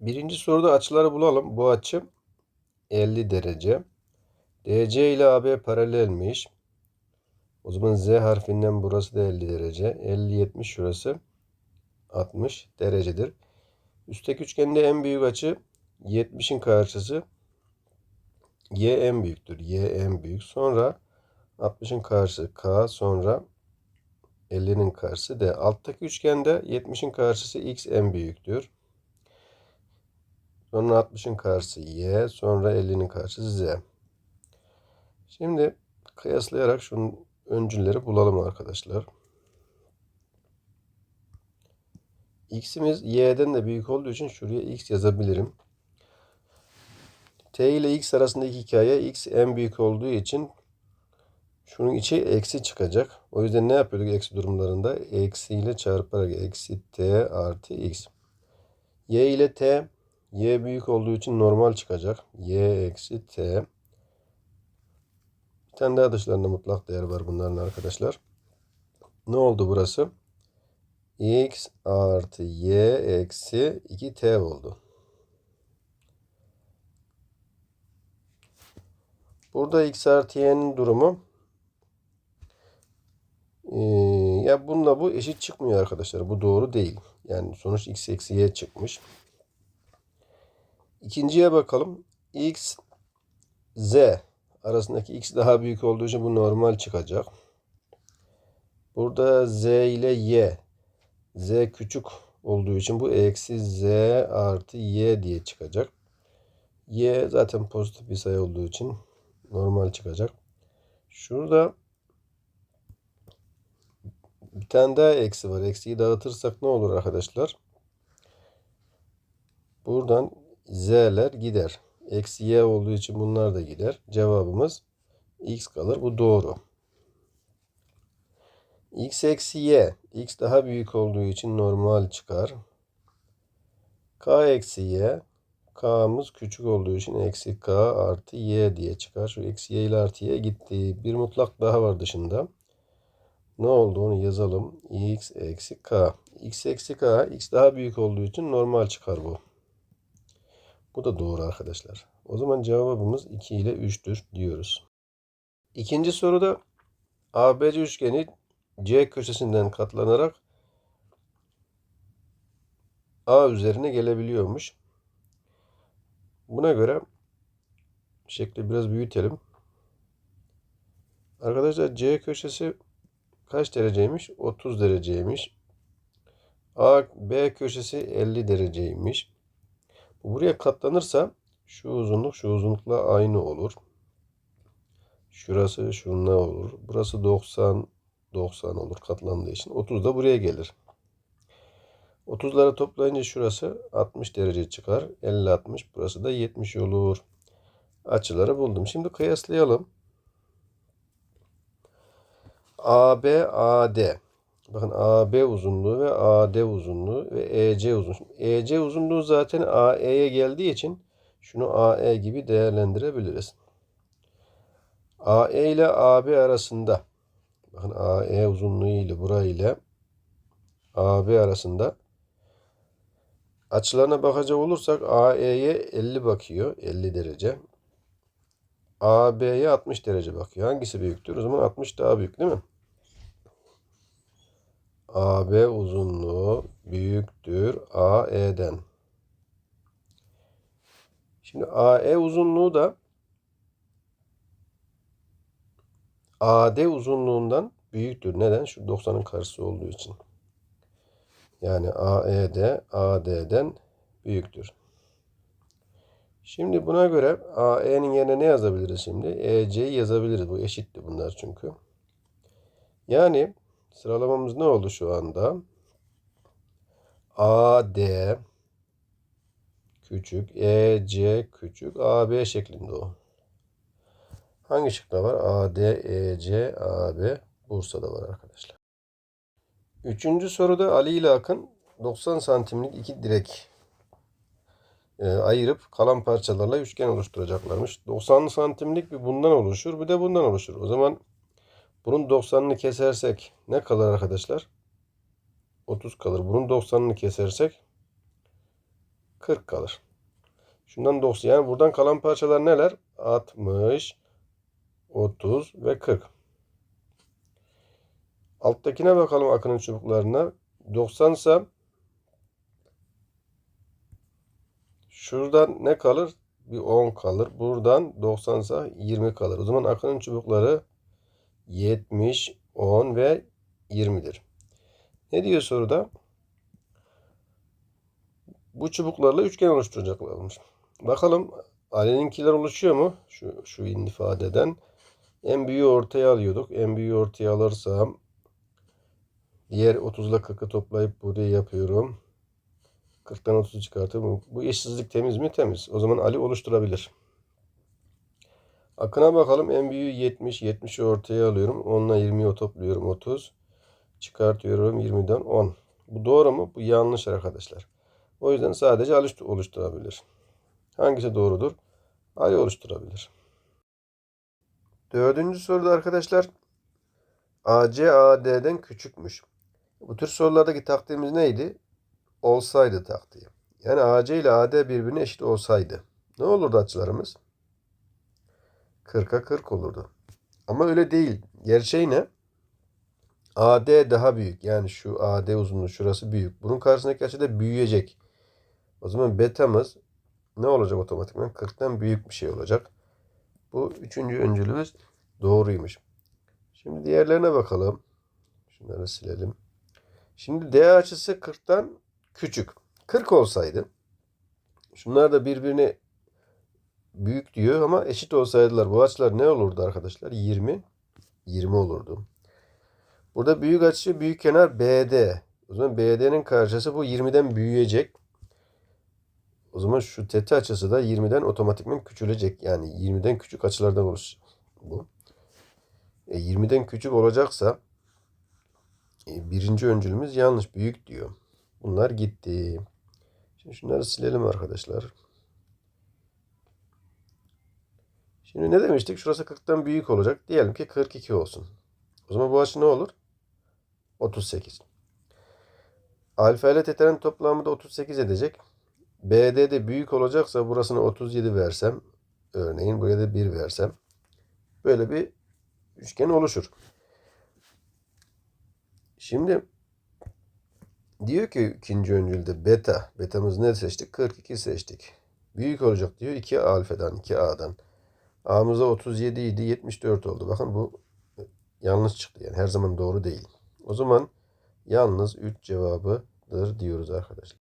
Birinci soruda açıları bulalım. Bu açı 50 derece. DC ile AB paralelmiş. O zaman Z harfinden burası da 50 derece. 50 70 şurası 60 derecedir. Üstteki üçgende en büyük açı 70'in karşısı Y en büyüktür. Y en büyük. Sonra 60'ın karşısı K sonra 50'nin karşısı D. Alttaki üçgende 70'in karşısı X en büyüktür. Sonra 60'ın karşısı Y. Sonra 50'nin karşısı Z. Şimdi kıyaslayarak şunun öncülleri bulalım arkadaşlar. X'imiz Y'den de büyük olduğu için şuraya X yazabilirim. T ile X arasındaki hikaye X en büyük olduğu için şunun içi eksi çıkacak. O yüzden ne yapıyorduk eksi durumlarında? Eksi ile çarparak eksi T artı X. Y ile T Y büyük olduğu için normal çıkacak. Y eksi T. Bir tane daha dışlarında mutlak değer var bunların arkadaşlar. Ne oldu burası? X artı Y eksi 2T oldu. Burada X artı Y'nin durumu ee, ya bununla bu eşit çıkmıyor arkadaşlar. Bu doğru değil. Yani sonuç X eksi Y çıkmış. İkinciye bakalım. X, Z arasındaki X daha büyük olduğu için bu normal çıkacak. Burada Z ile Y. Z küçük olduğu için bu eksi Z artı Y diye çıkacak. Y zaten pozitif bir sayı olduğu için normal çıkacak. Şurada bir tane daha eksi var. Eksiyi dağıtırsak ne olur arkadaşlar? Buradan z'ler gider. Eksi y olduğu için bunlar da gider. Cevabımız x kalır. Bu doğru. x eksi y. x daha büyük olduğu için normal çıkar. k eksi y. k'mız küçük olduğu için eksi k artı y diye çıkar. Şu eksi y ile artı y gitti. Bir mutlak daha var dışında. Ne oldu onu yazalım. x eksi k. x eksi k. x daha büyük olduğu için normal çıkar bu. Bu da doğru arkadaşlar. O zaman cevabımız 2 ile 3'tür diyoruz. İkinci soruda ABC üçgeni C köşesinden katlanarak A üzerine gelebiliyormuş. Buna göre şekli biraz büyütelim. Arkadaşlar C köşesi kaç dereceymiş? 30 dereceymiş. A, B köşesi 50 dereceymiş. Buraya katlanırsa şu uzunluk şu uzunlukla aynı olur. Şurası şununla olur. Burası 90 90 olur katlandığı için. 30 da buraya gelir. 30'ları toplayınca şurası 60 derece çıkar. 50 60 burası da 70 olur. Açıları buldum. Şimdi kıyaslayalım. AB AD. Bakın AB uzunluğu ve AD uzunluğu ve EC uzunluğu. EC uzunluğu zaten AE'ye geldiği için şunu AE gibi değerlendirebiliriz. AE ile AB arasında bakın AE uzunluğu ile burayla AB arasında açılarına bakacak olursak AE'ye 50 bakıyor. 50 derece. AB'ye 60 derece bakıyor. Hangisi büyüktür? O zaman 60 daha büyük değil mi? AB uzunluğu büyüktür AE'den. Şimdi AE uzunluğu da AD uzunluğundan büyüktür. Neden? Şu 90'ın karşısı olduğu için. Yani AED AD'den büyüktür. Şimdi buna göre AE'nin yerine ne yazabiliriz şimdi? EC'yi yazabiliriz. Bu eşitti bunlar çünkü. Yani Sıralamamız ne oldu şu anda? AD küçük, EC küçük, AB şeklinde o. Hangi şıkta var? AD, EC, AB Bursa'da var arkadaşlar. Üçüncü soruda Ali ile Akın 90 santimlik iki direk e, ayırıp kalan parçalarla üçgen oluşturacaklarmış. 90 santimlik bir bundan oluşur bir de bundan oluşur. O zaman bunun 90'ını kesersek ne kalır arkadaşlar? 30 kalır. Bunun 90'ını kesersek 40 kalır. Şundan 90. Yani buradan kalan parçalar neler? 60, 30 ve 40. Alttakine bakalım akının çubuklarına. 90 ise şuradan ne kalır? Bir 10 kalır. Buradan 90 ise 20 kalır. O zaman akının çubukları 70, 10 ve 20'dir. Ne diyor soruda? Bu çubuklarla üçgen oluşturacaklarmış. Bakalım Ali'ninkiler oluşuyor mu? Şu, şu ifadeden. En büyüğü ortaya alıyorduk. En büyüğü ortaya alırsam diğer 30 ile 40'ı toplayıp buraya yapıyorum. 40'tan 30'u çıkartıyorum. Bu eşitsizlik temiz mi? Temiz. O zaman Ali oluşturabilir. Akına bakalım. En büyüğü 70. 70'i ortaya alıyorum. 10 ile 20'yi topluyorum. 30. Çıkartıyorum 20'den 10. Bu doğru mu? Bu yanlış arkadaşlar. O yüzden sadece Ali oluşturabilir. Hangisi doğrudur? Ali oluşturabilir. Dördüncü soruda arkadaşlar AC AD'den küçükmüş. Bu tür sorulardaki taktiğimiz neydi? Olsaydı taktiği. Yani AC ile AD birbirine eşit olsaydı. Ne olurdu açılarımız? 40'a 40 olurdu. Ama öyle değil. Gerçeği ne? AD daha büyük. Yani şu AD uzunluğu şurası büyük. Bunun karşısındaki açı da büyüyecek. O zaman betamız ne olacak otomatikman? 40'tan büyük bir şey olacak. Bu üçüncü öncülümüz doğruymuş. Şimdi diğerlerine bakalım. Şunları silelim. Şimdi D açısı 40'tan küçük. 40 olsaydı şunlar da birbirine büyük diyor ama eşit olsaydılar bu açılar ne olurdu arkadaşlar? 20 20 olurdu. Burada büyük açı büyük kenar BD. O zaman BD'nin karşısı bu 20'den büyüyecek. O zaman şu teta açısı da 20'den otomatikman küçülecek. Yani 20'den küçük açılardan oluşacak bu. E, 20'den küçük olacaksa e, birinci öncülümüz yanlış. Büyük diyor. Bunlar gitti. Şimdi şunları silelim arkadaşlar. Şimdi ne demiştik? Şurası 40'tan büyük olacak. Diyelim ki 42 olsun. O zaman bu açı ne olur? 38. Alfa ile teta'nın toplamı da 38 edecek. BD de büyük olacaksa burasına 37 versem örneğin buraya da 1 versem böyle bir üçgen oluşur. Şimdi diyor ki ikinci öncülde beta. Betamız ne seçtik? 42 seçtik. Büyük olacak diyor 2 alfadan 2 a'dan. A'mızda 37 idi 74 oldu. Bakın bu yanlış çıktı. Yani her zaman doğru değil. O zaman yalnız 3 cevabıdır diyoruz arkadaşlar.